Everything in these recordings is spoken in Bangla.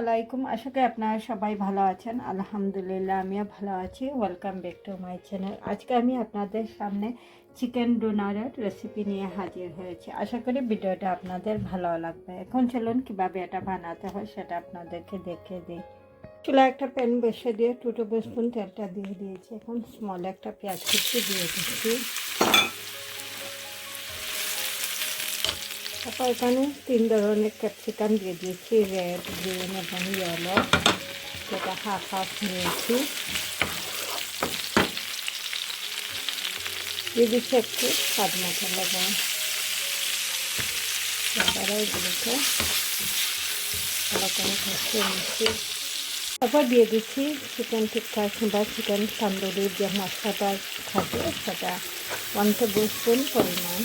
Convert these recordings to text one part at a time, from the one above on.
আলাইকুম। আশা করি আপনারা সবাই ভালো আছেন। আলহামদুলিল্লাহ, আমিও ভালো আছি। Welcome back to my channel আজকে আমি আপনাদের সামনে চিকেন ডোনারের রেসিপি নিয়ে হাজির হয়েছি। আশা করি ভিডিওটা আপনাদের ভালো লাগবে। এখন চলুন কীভাবে এটা বানাতে হয় সেটা আপনাদেরকে দেখিয়ে দিই। চুলা একটা প্যান বসে দিয়ে টু টেবিল স্পুন তেলটা দিয়ে দিয়েছি। এখন স্মল একটা পেঁয়াজ কুচি দিয়ে দিচ্ছি। তারপর এখানে তিন ধরনের ক্যাপসিকাম দিয়ে দিয়েছি রেড গ্রিন এবং ইয়েলো যেটা হাফ হাফ নিয়েছি দিয়ে দিচ্ছি একটু স্বাদ মতো লবণ তারপরে এগুলোকে ভালো করে কষিয়ে নিচ্ছি তারপর দিয়ে দিচ্ছি চিকেন টিক্কা কিংবা চিকেন তন্দুরির যে মশলাটা থাকে সেটা ওয়ান টেবিল স্পুন পরিমাণ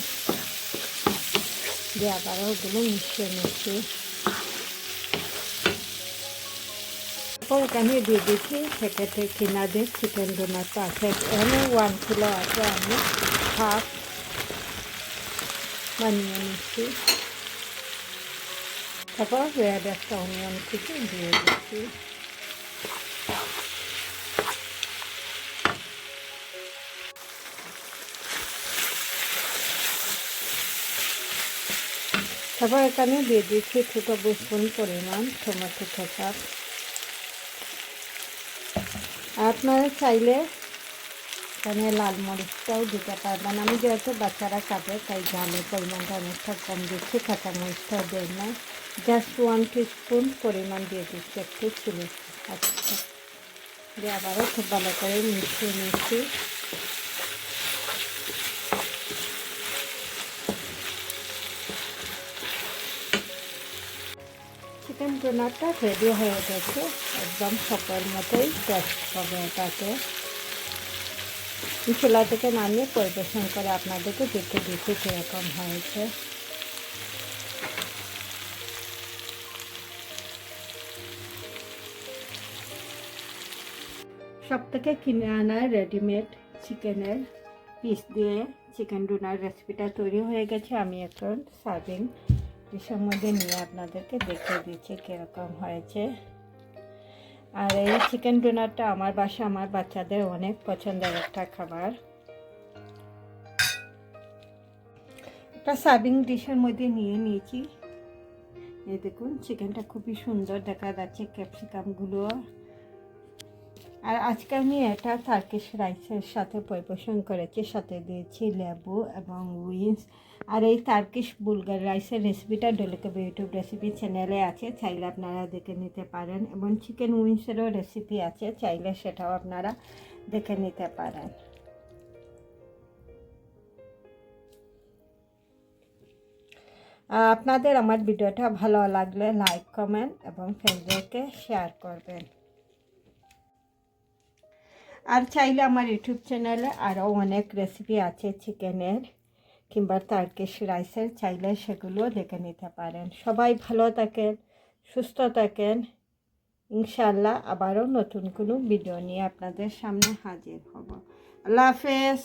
দিয়ে আবারও ওগুলো মিশিয়ে নিচ্ছি তারপর এখানে দিয়ে দিচ্ছি প্যাকেটে কিনা দিয়ে চিকেন ডোনারটা আছে এখানে ওয়ান কিলো আছে আমি হাফ বানিয়ে নিচ্ছি। তারপর একটা অনিয়ন কুচি দিয়ে দিচ্ছি। তারপর এখানে দিয়ে দিচ্ছি টু টেবিল স্পুন পরিমাণ টমেটো কেচাপ আপনারা চাইলে এখানে লাল মরিচটাও দিতে পারবেন। আমি যেহেতু বাচ্চারা খাবে, তাই ঝালের পরিমাণটা অনেকটা কম দিচ্ছি, কাঁচা মরিচটাও দেয় না। জাস্ট ওয়ান স্পুন পরিমাণ দিয়ে দিচ্ছি একটু চিলি আচ্ছা। দিয়ে আবারও খুব ভালো করে মিশিয়ে নিচ্ছি। চিকেন ডোনারটা রেডি হয়ে গেছে। একদম সকাল মতোই টেস্ট হবে এটাকে। চুলা থেকে নামিয়ে পরিবেশন করে আপনাদেরকে দেখে দিচ্ছি কীরকম হয়েছে। সব থেকে কিনে আনা রেডিমেড চিকেনের পিস দিয়ে চিকেন ডোনার রেসিপিটা তৈরি হয়ে গেছে। আমি এখন সার্ভিং ডিশের মধ্যে নিয়ে আপনাদেরকে দেখিয়ে দিচ্ছি কীরকম হয়েছে। আর এই চিকেন ডোনারটা আমার বাসা, আমার বাচ্চাদের অনেক পছন্দের একটা খাবার। একটা সার্ভিং ডিশের মধ্যে নিয়ে নিয়েছি। এই দেখুন চিকেনটা খুবই সুন্দর দেখা যাচ্ছে ক্যাপসিকামগুলো আর আজকে আমি এটা টার্কিশ রাইসের সাথে পরিবেশন করেছি, সাথে দিয়েছি লেবু এবং উইন্স আর এই টার্কিশ বুলগার রাইসের রেসিপিটা ডোলেকবে ইউটিউব রেসিপি চ্যানেলে আছে, চাইলে আপনারা দেখে নিতে পারেন এবং চিকেন উইন্সেরও রেসিপি আছে, চাইলে সেটাও আপনারা দেখে নিতে পারেন। আপনাদের আমার ভিডিওটা ভালো লাগলে লাইক কমেন্ট এবং ফ্রেন্ডদেরকে শেয়ার করবেন। আর চাইলে আমার ইউটিউব চ্যানেলে আরও অনেক রেসিপি আছে চিকেনের কিংবা তারকেশ রাইসের চাইলে সেগুলো দেখে নিতে পারেন। সবাই ভালো থাকেন, সুস্থ থাকেন। ইনশাল্লাহ আবারও নতুন কোনো ভিডিও নিয়ে আপনাদের সামনে হাজির হব। আল্লাহ হাফেজ।